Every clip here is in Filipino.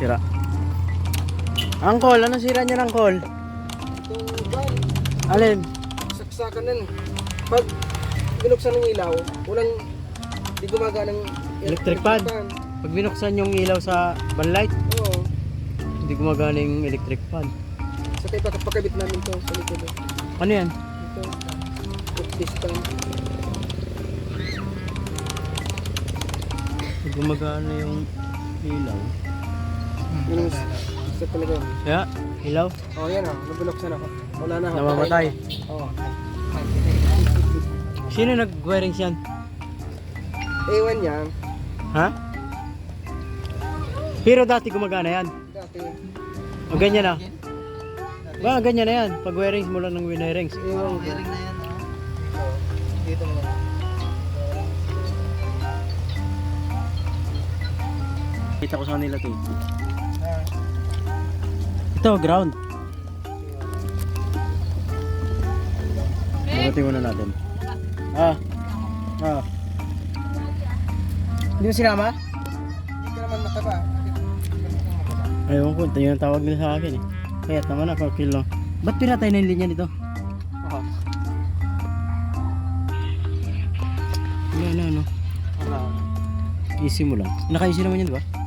Sira. Angkol, ano sira niya ng call? Alin? saksakan nun. Pag binuksan ng ilaw, walang di gumagana ng Electric fan? Pag binuksan yung ilaw sa banlight, Oo. hindi gumagana yung electric fan. Sa tayo pakapakabit namin to sa likod. eh. Ano yan? Ito. Pagpista. Pag gumagana yung ilaw. Yung sa talaga. Kaya, ilaw, Oh, yan oh. Nabinuksan ako. Wala na ako. namamatay. Oo. Sino nag-wirings yan? Ewan yan. Ha? Pero dati gumagana yan. Dati. O ganyan na. Ba, ganyan na yan. Pag wirings mo lang ng winirings. Ewan ko. na yan, oh. Dito mo lang. Kita ko sa kanila to. Ito, ground. Bukutin muna natin. Ah. Ah. Hindi mo sinama? Hindi ka naman mataba. Ayaw ko, ito yung tawag nila sa akin eh. Kaya naman ako, kilo. Ba't pinatay na yung linya nito? Oo. Wala na, no? Wala. Easy mo lang. Naka-easy naman yun, di ba?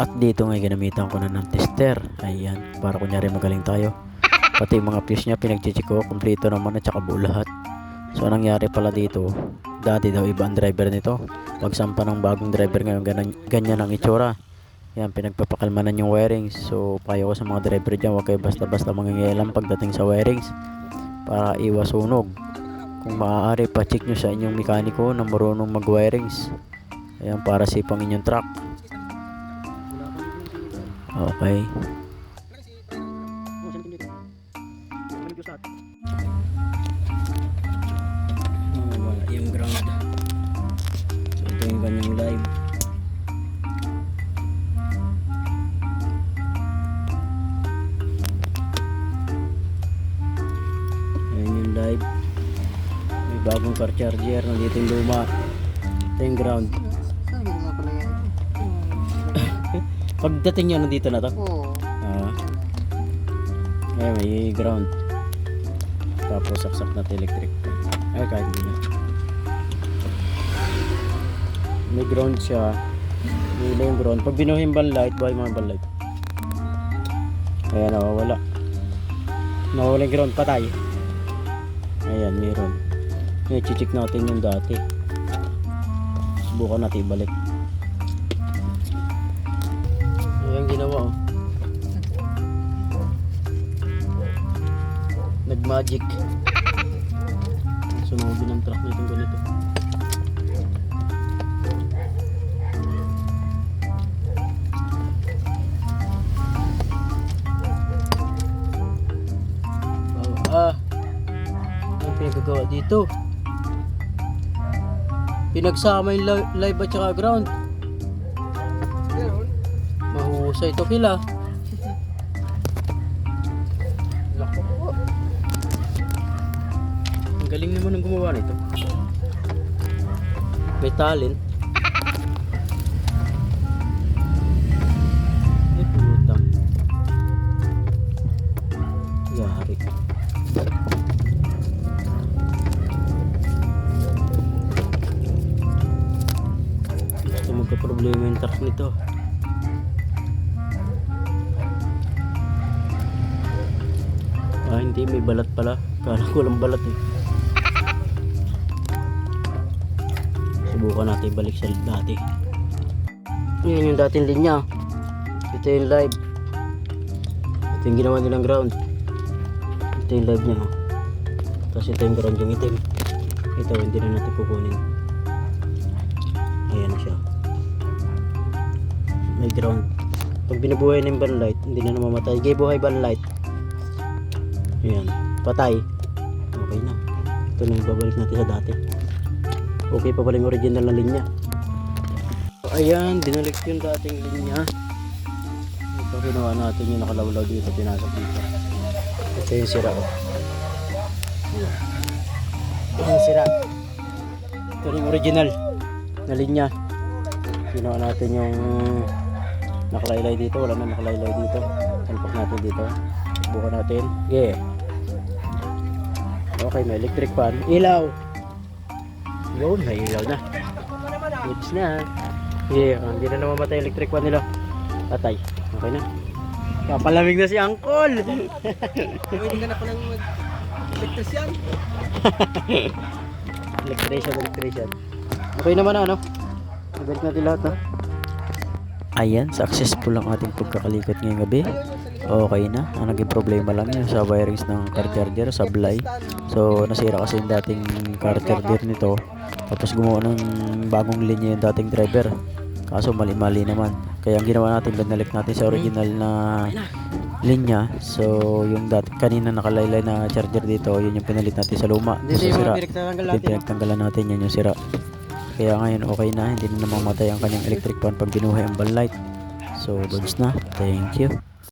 At dito nga ginamitan ko na ng tester. Ayan, para kunyari magaling tayo. Pati yung mga fuse niya pinag-check ko, kumpleto naman at saka buo lahat. So nangyari pala dito, dati daw iba ang driver nito. Pagsampa ng bagong driver ngayon, ganyan, ganyan ang itsura. Yan, pinagpapakalmanan yung wirings. So, payo ko sa mga driver dyan, huwag kayo basta-basta mangingialam pagdating sa wirings para iwas sunog. Kung maaari, pa-check nyo sa inyong mekaniko na marunong mag-wirings. Ayan, para sipang inyong truck. Okay. Oh, wala yung ground. So, ito yung live. Ayan live. May bagong car charger. Nandito yung luma. Ito yung ground. Pagdating nyo, nandito na to. Oo. Ah. Ayan, may ground. Tapos saksak natin electric. Ay, kahit hindi na. May ground siya. May yung ground. Pag binuhay yung light, buhay mga light. Ayan, nawawala. Nawawala yung ground, patay. Ayan, meron. Ngayon, chichik natin yung dati. Subukan natin ibalik. Nag-magic. Sunugin ng truck nito ganito. Ah. Ang pinagagawa dito. Pinagsama yung li- live at saka ground. Ganun. Mahusay ito kila. Galing naman ng gumawa nito. May talent. Ay, putang. Yari. Gusto magka-problema yung nito. Ah, hindi. May balat pala. Kala ko walang balat eh. Subukan natin balik sa dati. Yan yung dating linya. Ito yung live. Ito yung ginawa nilang ground. Ito yung live niya. oh. Tapos ito yung ground yung itim. Ito hindi na natin kukunin. Ayan na siya. May ground. Pag binubuhay na yung banlight, hindi na namamatay. Gay buhay banlight. Ayan. Patay. Okay na. Ito na yung babalik natin sa dati. Okay pa pala yung original na linya. Ayan, dinalik yung dating linya. Ito ginawa natin yung nakalawlaw dito, pinasok dito. Ito yung sira ko. Ayan. Ito yung sira. Ito yung original na linya. Ginawa natin yung nakalaylay dito. Wala na nakalaylay dito. Salpak natin dito. Bukan natin. Yeah. Okay, may electric fan. Ilaw. Yun, may ilaw na. Goods na. Yeah, hindi na namamatay electric fan nila. Patay. Okay na. Kapalamig na si Uncle. Pwede ka na palang mag-electrician. electrician, electrician. Okay naman na, ano? Nabalik natin lahat, ha? Ayan, successful ang ating pagkakalikot ngayong gabi. Okay na. Ang naging problema lang yun sa wirings ng car charger, sablay. So, nasira kasi yung dating car charger nito. Tapos gumawa ng bagong linya yung dating driver. Kaso mali-mali naman. Kaya ang ginawa natin, binalik natin sa original na linya. So, yung dati, kanina nakalaylay na charger dito, yun yung pinalit natin sa luma. So, sira. Yung pinagtanggalan natin, yan yung sira. Kaya ngayon okay na, hindi na namamatay ang kanyang electric fan pag binuhay ang ban light. So, goods na. Thank you.